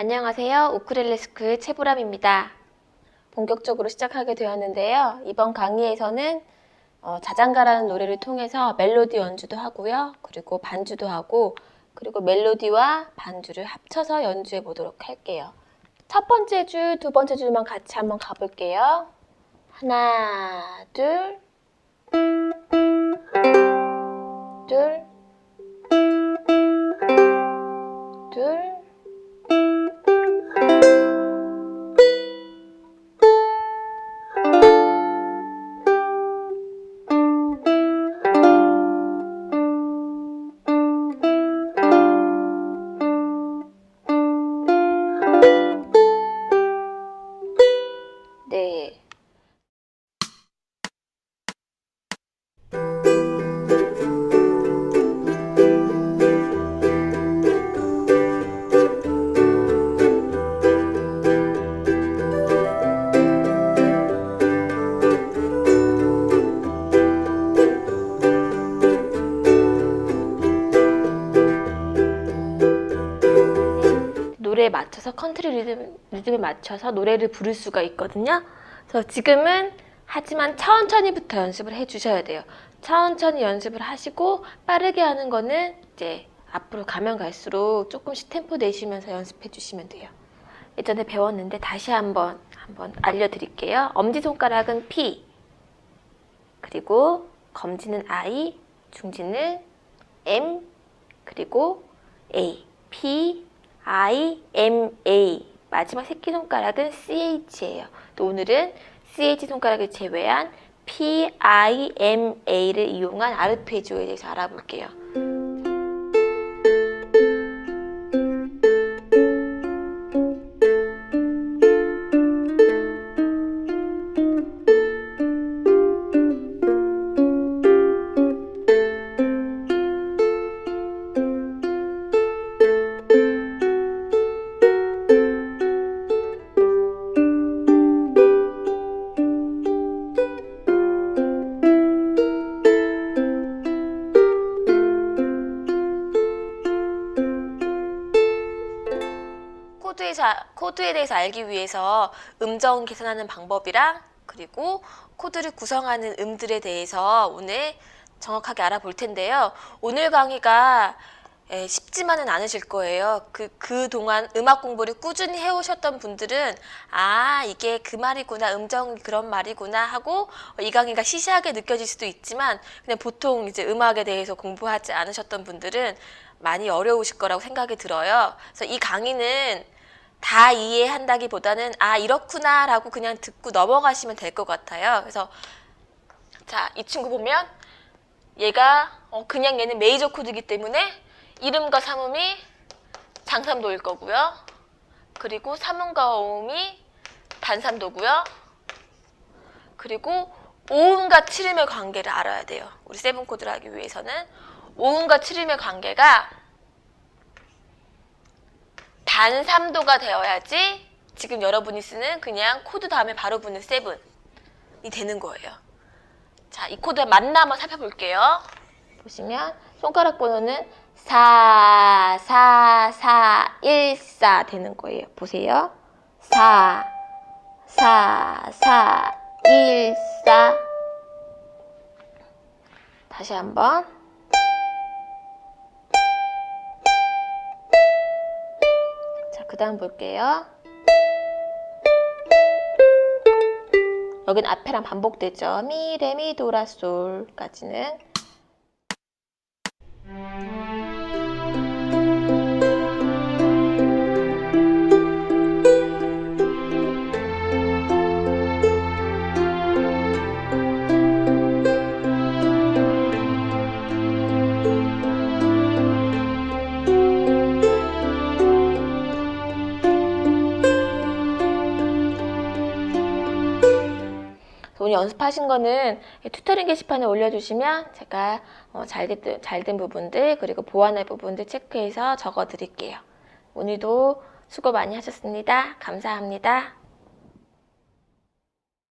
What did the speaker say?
안녕하세요. 우크렐레 스쿨 최보람입니다. 본격적으로 시작하게 되었는데요. 이번 강의에서는 어, 자장가라는 노래를 통해서 멜로디 연주도 하고요. 그리고 반주도 하고 그리고 멜로디와 반주를 합쳐서 연주해 보도록 할게요. 첫 번째 줄, 두 번째 줄만 같이 한번 가볼게요. 하나, 둘, 노래에 맞춰서 컨트리 리듬, 리듬에 맞춰서 노래를 부를 수가 있거든요. 그래서 지금은 하지만 천천히부터 연습을 해 주셔야 돼요. 천천히 연습을 하시고 빠르게 하는 거는 이제 앞으로 가면 갈수록 조금씩 템포 내시면서 연습해 주시면 돼요. 예전에 배웠는데 다시 한번 한번 알려드릴게요. 엄지 손가락은 P, 그리고 검지는 I, 중지는 M, 그리고 A, P, I, M, A. 마지막 새끼손가락은 CH예요. 또 오늘은 CH 손가락을 제외한 P, I, M, A를 이용한 아르페지오에 대해서 알아볼게요. 코드에, 자, 코드에 대해서 알기 위해서 음정 계산하는 방법이랑 그리고 코드를 구성하는 음들에 대해서 오늘 정확하게 알아볼 텐데요. 오늘 강의가 에, 쉽지만은 않으실 거예요. 그, 그 동안 음악 공부를 꾸준히 해오셨던 분들은, 아, 이게 그 말이구나, 음정 그런 말이구나 하고, 어, 이 강의가 시시하게 느껴질 수도 있지만, 그냥 보통 이제 음악에 대해서 공부하지 않으셨던 분들은 많이 어려우실 거라고 생각이 들어요. 그래서 이 강의는 다 이해한다기보다는, 아, 이렇구나라고 그냥 듣고 넘어가시면 될 것 같아요. 그래서, 자, 이 친구 보면, 얘가 어, 그냥 얘는 메이저 코드이기 때문에 이름과 삼음이 장삼도일 거고요. 그리고 삼음과 어음이 단삼도고요. 그리고 오음과 칠음의 관계를 알아야 돼요. 우리 세븐 코드를 하기 위해서는 오음과 칠음의 관계가 단삼도가 되어야지 지금 여러분이 쓰는 그냥 코드 다음에 바로 붙는 세븐이 되는 거예요. 자, 이 코드 맞나 한번 살펴볼게요. 보시면 손가락 번호는 4, 4, 4, 1, 4 되는 거예요. 보세요. 4, 4, 4, 1, 4 다시 한번 다음 볼게요. 여긴 앞에랑 반복되죠. 미, 레, 미, 도, 라, 솔까지는. 오늘 연습하신 거는 튜터링 게시판에 올려주시면 제가 어, 잘된, 잘된 부분들 그리고 보완할 부분들 체크해서 적어 드릴게요. 오늘도 수고 많이 하셨습니다. 감사합니다.